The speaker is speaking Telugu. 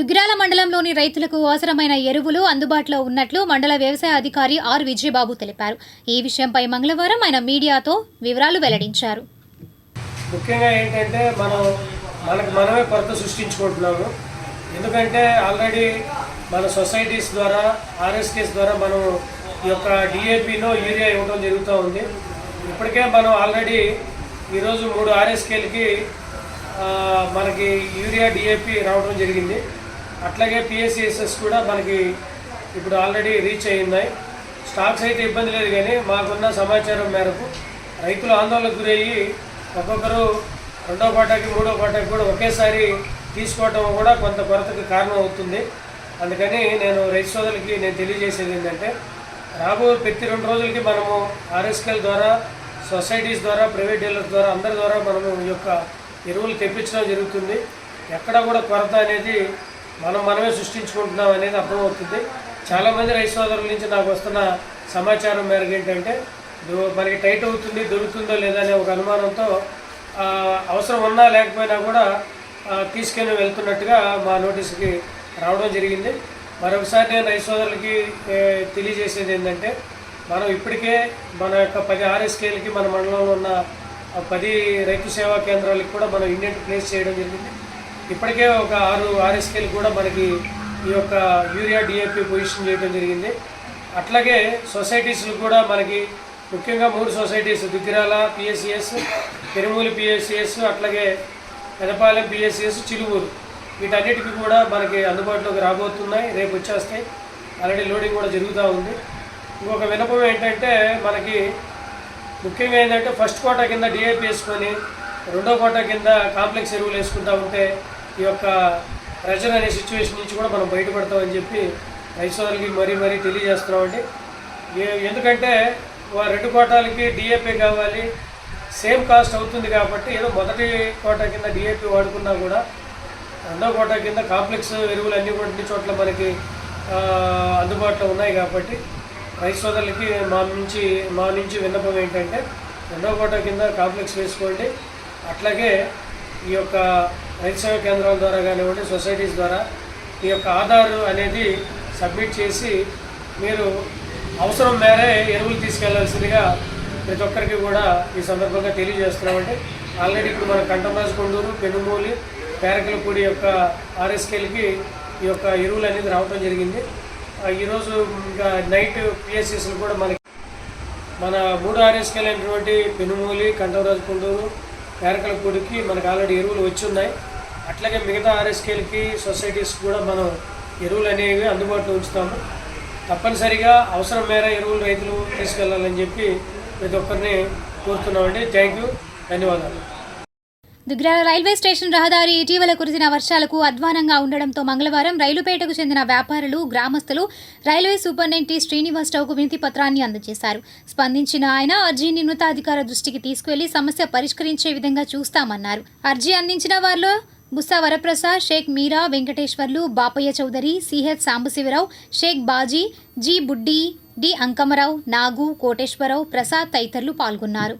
దుగ్గిరాల మండలంలోని రైతులకు అవసరమైన ఎరువులు అందుబాటులో ఉన్నట్లు మండల వ్యవసాయ అధికారి ఆర్ విజయబాబు తెలిపారు. ఈ విషయంపై మంగళవారం ఆయన మీడియాతో వివరాలు వెల్లడించారు. ముఖ్యంగా ఏంటంటే మనం మనకు మనమే కొరత సృష్టించుకుంటున్నాము. ఎందుకంటే ఆల్రెడీ మన సొసైటీస్ ద్వారా ఆర్ఎస్కేస్ ద్వారా మనం ఈ యొక్క డిఏపిలో యూరియా ఇవ్వడం జరుగుతూ ఉంది. ఇప్పటికే మనం ఆల్రెడీ ఈరోజు మూడు ఆర్ఎస్కేలకి మనకి యూరియా డిఏపి రావడం జరిగింది. అట్లాగే పిఎస్సిఎస్ఎస్ కూడా మనకి ఇప్పుడు ఆల్రెడీ రీచ్ అయి ఉన్నాయి స్టాక్స్ అయితే ఇబ్బంది లేదు కానీ మాకున్న సమాచారం మేరకు రైతులు ఆందోళనకు గురయ్యి ఒక్కొక్కరు రెండో పాటకి మూడో పాటకి కూడా ఒకేసారి తీసుకోవటం కూడా కొంత కొరతకు కారణం అవుతుంది. అందుకని నేను రైతు సోదరులకి నేను తెలియజేసేది ఏంటంటే రాబో ప్రతి రెండు రోజులకి మనము ఆర్ఎస్కెల్ ద్వారా సొసైటీస్ ద్వారా ప్రైవేట్ డీలర్స్ ద్వారా అందరి ద్వారా మనము ఈ యొక్క ఎరువులు తెప్పించడం జరుగుతుంది. ఎక్కడ కూడా కొరత అనేది మనం మనమే సృష్టించుకుంటున్నాం అనేది అర్థమవుతుంది. చాలామంది రైతు సోదరుల నుంచి నాకు వస్తున్న సమాచారం మేరకు ఏంటంటే మనకి టైట్ అవుతుంది దొరుకుతుందో లేదా అనే ఒక అనుమానంతో అవసరం ఉన్నా లేకపోయినా కూడా తీసుకెళ్ళి వెళ్తున్నట్టుగా మా నోటీస్కి రావడం జరిగింది. మరొకసారి నేను రైతు సోదరులకి తెలియజేసేది ఏంటంటే మనం ఇప్పటికే మన యొక్క పది ఆర్ఎస్కేలకి మన మండలంలో ఉన్న పది రైతు సేవా కేంద్రాలకు కూడా మనం ఇండియన్ ప్లేస్ చేయడం జరిగింది. ఇప్పటికే ఒక ఆరు ఆర్ఎస్కేలు కూడా మనకి ఈ యొక్క యూరియా డిఏపి పొజిషన్ చేయడం జరిగింది. అట్లాగే సొసైటీస్లు కూడా మనకి ముఖ్యంగా మూడు societies Diggirala PSCS Perumulu PSCS అట్లాగే పెదపాలెం పిఎస్సిఎస్ చిలువూరు. వీటన్నిటికీ కూడా మనకి అందుబాటులోకి రాబోతున్నాయి రేపు వచ్చేస్తాయి. ఆల్రెడీ లోడింగ్ కూడా జరుగుతూ ఉంది. ఇంకొక వినపం ఏంటంటే మనకి ముఖ్యంగా ఏంటంటే ఫస్ట్ కోటా కింద డిఏపి వేసుకొని రెండో కోట కింద కాంప్లెక్స్ ఎరువులు వేసుకుంటూ ఉంటే ఈ యొక్క ప్రెషర్ అనే సిచ్యువేషన్ నుంచి కూడా మనం బయటపడతామని చెప్పి రైతులకి మరీ మరీ తెలియజేస్తున్నామండి. ఏ- ఎందుకంటే రెండు కోటాలకి డిఏపి కావాలి సేమ్ కాస్ట్ అవుతుంది కాబట్టి ఏదో మొదటి కోట కింద డిఏపి వాడుకున్నా కూడా రెండో కోటా కింద కాంప్లెక్స్ ఎరువులు అన్నీ కూడా అన్ని చోట్ల మనకి అందుబాటులో ఉన్నాయి కాబట్టి రైతు సోదరులకి మా నుంచి మా నుంచి విన్నపం ఏంటంటే రెండో కోటా కింద కాంప్లెక్స్ వేసుకోండి. అట్లాగే ఈ యొక్క రైతుసేవ కేంద్రాల ద్వారా కానివ్వండి సొసైటీస్ ద్వారా ఈ యొక్క ఆధారు అనేది సబ్మిట్ చేసి మీరు అవసరం మేరే ఎరువులు తీసుకెళ్ళాల్సిందిగా ప్రతి ఒక్కరికి కూడా ఈ సందర్భంగా తెలియజేస్తున్నామంటే ఆల్రెడీ ఇప్పుడు మన కంటమరాజు కొండూరు పెనుమూలి పేరకలపూడి యొక్క ఆర్ఎస్కేలకి ఈ యొక్క ఎరువులు అనేది రావడం జరిగింది. ఈరోజు ఇంకా నైట్ పిఎస్ఎస్లు కూడా మనకి మన మూడు ఆర్ఎస్కేలు అయినటువంటి పెనుమూలి కంటమరాజు కొండూరు పేరకలపూడికి మనకు ఆల్రెడీ ఎరువులు వచ్చి ఉన్నాయి. అట్లాగే మిగతా ఆర్ఎస్కేలకి సొసైటీస్ కూడా మనం ఎరువులు అనేవి అందుబాటులో ఉంచుతాము. తప్పనిసరిగా అవసరం మేర ఎరువులు రైతులు తీసుకెళ్ళాలని చెప్పి ప్రతి ఒక్కరిని కోరుతున్నామండి. Thank you. ధన్యవాదాలు. దుగ్గిరాల రైల్వే స్టేషన్ రహదారి ఇటీవల కురిసిన వర్షాలకు అధ్వానంగా ఉండడంతో మంగళవారం రైలుపేటకు చెందిన వ్యాపారులు గ్రామస్తులు రైల్వే సూపరింటెండెంట్ శ్రీనివాసరావుకు వినతి పత్రాన్ని అందజేశారు. స్పందించిన ఆయన అర్జీని ఉన్నతాధికార దృష్టికి తీసుకువెళ్ళి సమస్య పరిష్కరించే విధంగా చూస్తామన్నారు. అర్జీ అందించిన వారిలో Bussa Varaprasad Shaik Meera Venkateswarlu Bapaiah Chowdary CH Sambasivarao Shaik Baji G Buddi D Ankamarao Nagu Koteswararao Prasad తదితరులు పాల్గొన్నారు.